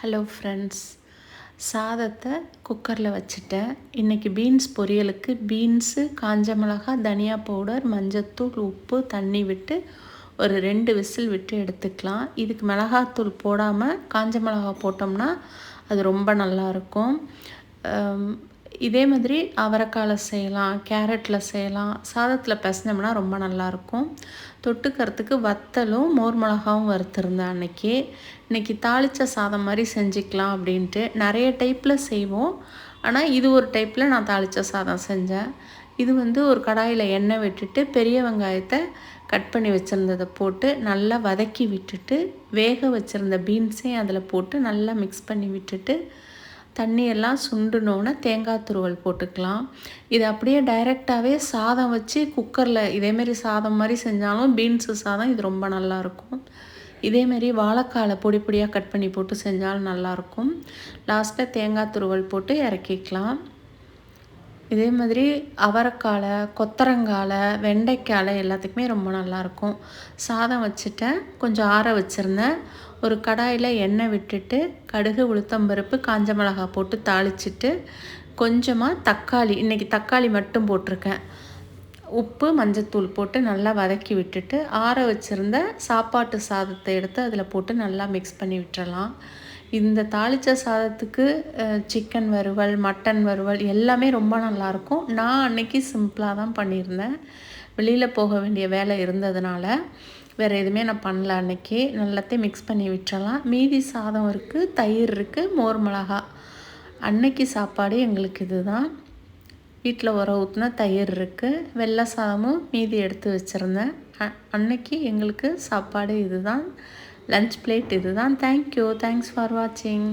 Hello friends சாதத்தை குக்கரில் வச்சுட்டேன். இன்றைக்கி பீன்ஸ் பொரியலுக்கு. பீன்ஸு காஞ்ச மிளகா தனியா பவுடர் மஞ்சத்தூள் உப்பு தண்ணி விட்டு ஒரு ரெண்டு விசில் விட்டு எடுத்துக்கலாம். இதுக்கு மிளகாத்தூள் போடாமல் காஞ்ச மிளகா போட்டோம்னா அது ரொம்ப நல்லாயிருக்கும் இதே மாதிரி அவரைக்காயில் செய்யலாம் கேரட்டில் செய்யலாம். சாதத்தில் பிசைஞ்சோம்னா ரொம்ப நல்லாயிருக்கும் தொட்டுக்கிறதுக்கு வத்தலும் மோர் மிளகாவும் வறுத்திருந்தேன் அன்றைக்கி இன்றைக்கி தாளித்த சாதம் மாதிரி செஞ்சுக்கலாம் அப்படின்ட்டு நிறைய டைப்பில் செய்வோம். ஆனால் இது ஒரு டைப்பில் நான் தாளித்த சாதம் செஞ்சேன். இது வந்து ஒரு கடாயில் எண்ணெய் விட்டுட்டு பெரிய வெங்காயத்தை கட் பண்ணி வச்சுருந்ததை போட்டு நல்லா வதக்கி விட்டுட்டு வேக வச்சுருந்த பீன்ஸையும் அதில் போட்டு நல்லா மிக்ஸ் பண்ணி விட்டுட்டு தண்ணியெல்லாம் சுண்டுனோன்னே தேங்காய் துருவல் போட்டுக்கலாம். இது அப்படியே டைரெக்டாகவே சாதம் வச்சு குக்கரில் இதேமாரி சாதம் மாதிரி செஞ்சாலும் பீன்ஸு சாதம் இது ரொம்ப நல்லாயிருக்கும் இதேமாரி வாழைக்காலை பொடி பொடியாக கட் பண்ணி போட்டு செஞ்சாலும் நல்லாயிருக்கும் லாஸ்ட்டில் தேங்காய் துருவல் போட்டு இறக்கிக்கலாம். இதே மாதிரி அவரைக்காலை கொத்தரங்காலை வெண்டைக்காலை எல்லாத்துக்குமே ரொம்ப நல்லாயிருக்கும் சாதம் வச்சுட்டேன். கொஞ்சம் ஆற வச்சுருந்தேன். ஒரு கடாயில் எண்ணெய் விட்டுட்டு கடுகு உளுத்தம்பருப்பு காஞ்ச மிளகா போட்டு தாளிச்சிட்டு கொஞ்சமாக தக்காளி இன்றைக்கி தக்காளி மட்டும் போட்டிருக்கேன். உப்பு மஞ்சத்தூள் போட்டு நல்லா வதக்கி விட்டுட்டு ஆற வச்சுருந்த சாப்பாட்டு சாதத்தை எடுத்து அதில் போட்டு நல்லா மிக்ஸ் பண்ணி விட்டுறலாம். இந்த தாளித்த சாதத்துக்கு சிக்கன் வறுவல் மட்டன் வறுவல் எல்லாமே ரொம்ப நல்லாயிருக்கும் நான் அன்றைக்கி சிம்பிளாக தான் பண்ணியிருந்தேன். வெளியில் போக வேண்டிய வேலை இருந்ததுனால வேறு எதுவுமே நான் பண்ணல அன்றைக்கி நல்லாத்தையும் மிக்ஸ் பண்ணி விட்டுறலாம். மீதி சாதம் இருக்குது தயிர் இருக்குது மோர் மிளகா. அன்னைக்கு சாப்பாடு எங்களுக்கு இது தான் வீட்டில் உர ஊற்றின தயிர் இருக்குது வெள்ளை சாதமும் மீதி எடுத்து வச்சுருந்தேன். அன்னைக்கு எங்களுக்கு சாப்பாடு இது தான் லன்ச் பிளேட் இதுதான். தேங்க்யூ தேங்க்ஸ் ஃபார் வாட்சிங்